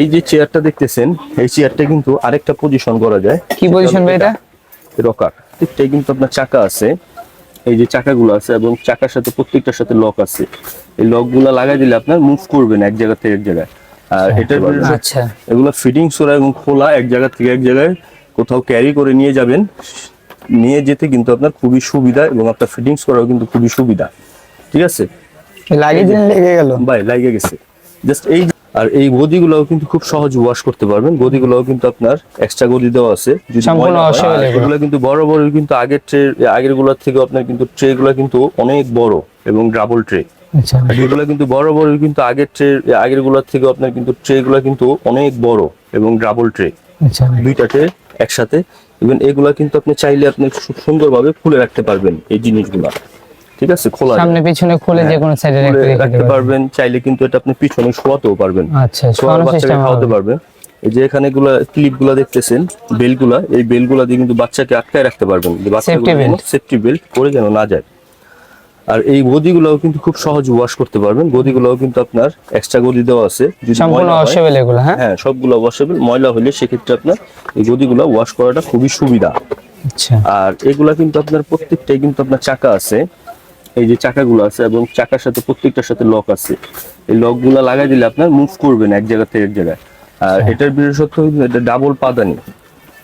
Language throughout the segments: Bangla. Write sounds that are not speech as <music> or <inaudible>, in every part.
এই যে চেয়ারটা দেখতেছেন এই চেয়ারটা কিন্তু আরেকটা পজিশন করা যায়। কি পজিশন ভাই এটা? রকার প্রত্যেকটাই কিন্তু আপনার চাকা আছে। এই যে চাকাগুলো আছে এবং চাকার সাথে প্রত্যেকটার সাথে লক আছে। এই লকগুলা লাগাই দিলে আপনার মুভ করবেন এক জায়গা থেকে এক জায়গায়। আর এটার আচ্ছা। এগুলো ফিটিং সোরা এবং খোলা এক জায়গা থেকে এক জায়গায় কোথাও ক্যারি করে নিয়ে যাবেন। নিয়ে যেতে কিন্তু আপনার খুবই সুবিধা এবং আপনার ফিটিংস করাও কিন্তু খুবই সুবিধা। ঠিক আছে? লাগিয়ে দিন লেগে গেল। বাই লাগে গেছে। জাস্ট এই আর এই গদিগুলোও কিন্তু খুব সহজ ওয়াশ করতে পারবেন। গদিগুলোও কিন্তু আপনার এক্সট্রা গদি দেওয়া আছে। এগুলো। কিন্তু বড় বড় কিন্তু আগের ট্রে আগেরগুলোর থেকে আপনার কিন্তু ট্রে গুলো কিন্তু অনেক বড় এবং ডাবল ট্রে এগুলো কিন্তু বড় বড় কিন্তু আগের ট্রে আগেরগুলোর থেকে আপনার কিন্তু ট্রে গুলো কিন্তু অনেক বড় এবং ডাবল ট্রে আচ্ছা। দুইটা ট্রে একসাথে। এগুলা কিন্তু আপনি চাইলে আপনি খুব সুন্দরভাবে খুলে রাখতে পারবেন এই জিনিসগুলা। ঠিক আছে খোলা। সামনে পিছনে খুলে যে কোনো সাইডে রাখতে পারবেন চাইলে কিন্তু এটা আপনি পিছনে শোয়াতেও পারবেন। আচ্ছা শোয়ার শোয়ানো বাচ্চাকে সিস্টেম খাওয়াতে পারবেন। এই যে এখানে গুলা ক্লিপগুলা দেখতেছেন বেলগুলা এই বেলগুলা দিয়ে কিন্তু বাচ্চাকে আটকায় রাখতে পারবেন। যে বাচ্চাগুলো সেফটি বেল্ট পরে যেন না যায়। আর এই গদিগুলোও কিন্তু খুব সহজ ওয়াশ করতে পারবেন। গদিগুলোও কিন্তু আপনার এক্সট্রা গদি দেওয়া আছে। যদি সম্পূর্ণ ওয়াশেবল এগুলো হ্যাঁ? হ্যাঁ সবগুলো ওয়াশেবল ময়লা হলে সেক্ষেত্রে আপনার এই গদিগুলো ওয়াশ করাটা খুবই সুবিধা। আচ্ছা। আর এগুলা কিন্তু আপনার প্রত্যেকটাই কিন্তু আপনার চাকা আছে। এই যে চাকাগুলো আছে এবং চাকার সাথে প্রত্যেকটার সাথে লক আছে। এই লকগুলা লাগাই দিলে আপনার মুভ করবেন এক জায়গা থেকে এক জায়গায়। আর এটার বিশেষত্ব হচ্ছে এটা ডাবল পাদানি।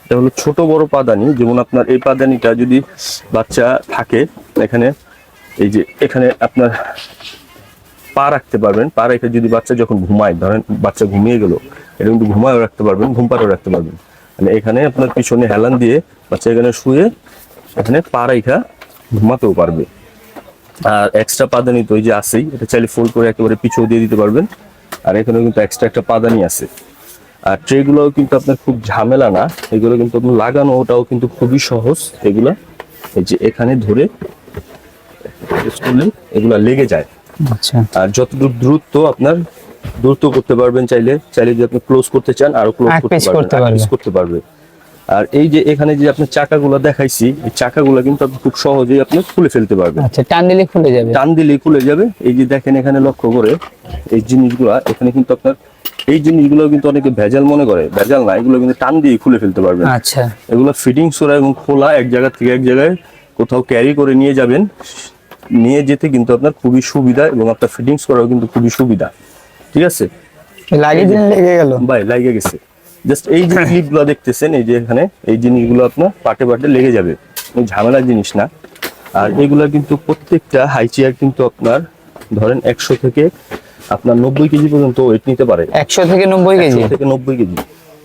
এটা হলো ছোট বড় পাদানি। যেমন আপনার এই পাদানিটা যদি বাচ্চা থাকে এখানে এই যে এখানে আপনার পা রাখতে পারবেন। পা রেখে যদি বাচ্চা যখন ঘুমায় ধরেন বাচ্চা ঘুমিয়ে গেল এটা কিন্তু ঘুমায়ও রাখতে পারবেন ঘুম পাড়েও রাখতে পারবেন। মানে এখানে আপনার পিছনে হেলান দিয়ে বাচ্চা এখানে শুয়ে এখানে পা রেখা ঘুমাতেও পারবে। আর এক্সট্রা পাদানি তো ওই যে আছেই এটা চাইলে ফোল্ড করে একেবারে পিছু দিয়ে দিতে পারবেন। আর এখানেও কিন্তু এক্সট্রা একটা পাদানি আছে। আর ট্রেগুলোও কিন্তু আপনার খুব ঝামেলা না এগুলো কিন্তু আপনার লাগানো ওটাও কিন্তু খুবই সহজ এগুলা। এই যে এখানে ধরে press করলে এগুলা লেগে যায়। আচ্ছা। আর যতটুকু দ্রুত আপনার দ্রুত করতে পারবেন চাইলে চাইলে যদি আপনি ক্লোজ করতে চান আরও ক্লোজ করতে পারবেন করতে এক আর এই যে এখানে যে আপনি চাকাগুলো দেখাইছি এই চাকাগুলো কিন্তু আপনি খুব সহজেই আপনি খুলে ফেলতে পারবেন। আচ্ছা টান দিলে খুলে যাবে। টান দিলেই খুলে যাবে। এই যে দেখেন এখানে লক্ষ্য করে এই জিনিসগুলো এখানে কিন্তু আপনার এই জিনিসগুলো কিন্তু অনেকে ভেজাল মনে করে ভেজাল না এগুলো কিন্তু টান দিয়ে খুলে ফেলতে পারবেন। আচ্ছা। এগুলো ফিটিং সোরা এবং খোলা এক জায়গা থেকে এক জায়গায় কোথাও ক্যারি করে নিয়ে যাবেন। নিয়ে যেতে কিন্তু আপনার খুবই সুবিধা এবং আপনার ফিটিংস করাও কিন্তু খুবই সুবিধা। ঠিক আছে? লাগিয়ে দিন লেগে গেল। ভাই লাগে গেছে। জাস্ট এই যে <coughs> ক্লিপগুলো দেখতেছেন এই যে এখানে এই জিনিসগুলো আপনার পাটে পাটে লেগে যাবে। এই ঝামেলার জিনিস না। আর এগুলা কিন্তু প্রত্যেকটা হাই চেয়ার কিন্তু আপনার ধরেন একশো থেকে আপনার নব্বই কেজি পর্যন্ত ওয়েট নিতে পারে। একশো থেকে নব্বই কেজি? 100 থেকে নব্বই কেজি।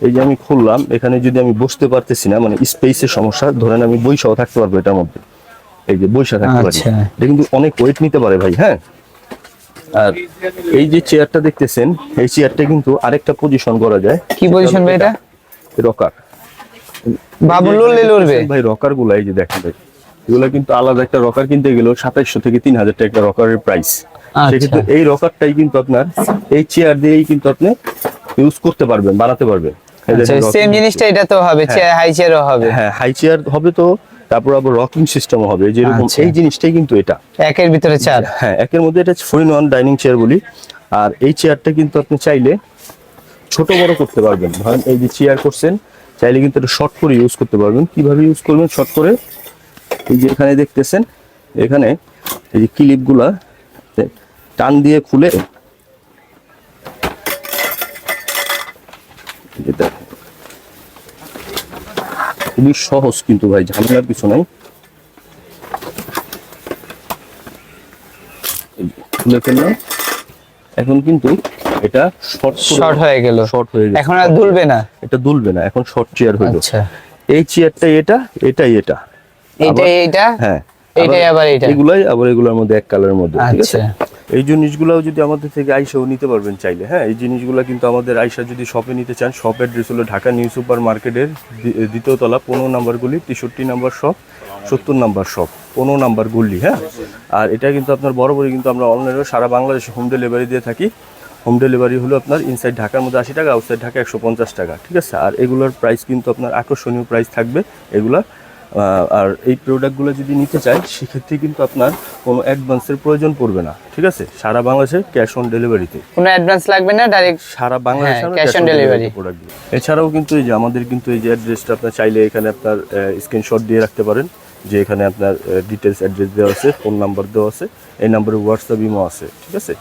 এই যে আমি খুললাম এখানে যদি আমি বসতে পারতেছি না মানে স্পেসের সমস্যা ধরেন আমি বৈশাও থাকতে পারব এটার মধ্যে। এই যে বৈশা থাকতে পারি। আচ্ছা। এটা কিন্তু অনেক ওয়েট নিতে পারে ভাই হ্যাঁ? আর এই যে চেয়ারটা দেখতেছেন এই চেয়ারটা কিন্তু আরেকটা পজিশন করা যায়। কি পজিশন ভাই এটা? রকার বাবু লড়লে লড়বে। ভাই রকারগুলা এই যে দেখেন ভাই এগুলা কিন্তু আলাদা একটা রকার কিনতে গেলেও সাতাইশশো থেকে তিন হাজার টাকা রকারের প্রাইস আচ্ছা। সেক্ষেত্রে এই রকারটাই কিন্তু আপনার এই চেয়ার দিয়েই কিন্তু আপনি ইউজ করতে পারবেন বানাতে পারবেন। আচ্ছা সেম জিনিসটা এটা তো হবে চেয়ার হাই চেয়ারও হবে। হ্যাঁ হাই চেয়ার হবে তো তারপর আবার রকিং সিস্টেমও হবে যেরকম আচ্ছা। এই জিনিসটাই কিন্তু এটা। একের ভিতরে চার। হ্যাঁ একের মধ্যে এটা four in one dining chair বলি। আর এই চেয়ারটা কিন্তু আপনি চাইলে ছোট বড় করতে পারবেন। ধরেন এই যে চেয়ার করছেন চাইলে কিন্তু এটা শর্ট করে ইউজ করতে পারবেন। কীভাবে ইউজ করবেন? শর্ট করে এই যে এখানে দেখতেছেন এখানে এই যে ক্লিপগুলা টান দিয়ে খুলে দেখেন। খুবই সহজ কিন্তু ভাই ঝামেলার কিছু নাই। খুলে ফেললাম। এখন কিন্তু এটা শর্ট শর্ট হয়ে গেল। শর্ট হয়ে গেছে। এখন আর দুলবে না। এটা দুলবে না এখন শর্ট চেয়ার হইল আচ্ছা। এই চেয়ারটা এটা এটাই এটা। আবার- এইটা হ্যাঁ। এটাই আবার এটা? এগুলাই আবার এগুলোর মধ্যে এক কালারের মধ্যে ঠিক আছে? আচ্ছা। এই জিনিসগুলোও যদি আমাদের থেকে আইসাও নিতে পারবেন চাইলে হ্যাঁ? এই জিনিসগুলো কিন্তু আমাদের আইসা যদি শপে নিতে চান শপ অ্যাড্রেস হলো ঢাকা নিউ সুপার মার্কেটের দ্বি- দ্বিতীয় তলা, পনেরো নাম্বার গুলি, তেষট্টি নাম্বার শপ সত্তর নাম্বার শপ পনেরো নাম্বার গুলি হ্যাঁ? আর এটা কিন্তু আপনার বরাবরই কিন্তু আমরা অনলাইনে সারা বাংলাদেশে হোম ডেলিভারি দিয়ে থাকি। হোম ডেলিভারি হলো আপনার ইনসাইড ঢাকার মধ্যে আশি টাকা আউটসাইড ঢাকা একশো পঞ্চাশ টাকা, ঠিক আছে? আর এগুলোর প্রাইস কিন্তু আপনার আকর্ষণীয় প্রাইস থাকবে, এগুলা আর এই প্রোডাক্টগুলো যদি নিতে চাই সেক্ষেত্রে কিন্তু আপনার কোনো অ্যাডভান্সের প্রয়োজন পড়বে না ঠিক আছে সারা বাংলাদেশে ক্যাশ অন ডেলিভারিতে কোনো অ্যাডভান্স লাগবে না ডাইরেক্ট সারা বাংলাদেশে delivery। delivery product দিই। এছাড়াও কিন্তু এই যে আমাদের কিন্তু এই যে অ্যাড্রেসটা আপনার চাইলে এখানে আপনার স্ক্রিনশট দিয়ে রাখতে পারেন যে এখানে আপনার ডিটেলস অ্যাড্রেস দেওয়া আছে ফোন নাম্বার দেওয়া আছে এই নাম্বারে হোয়াটসঅ্যাপ ইমো আছে ঠিক আছে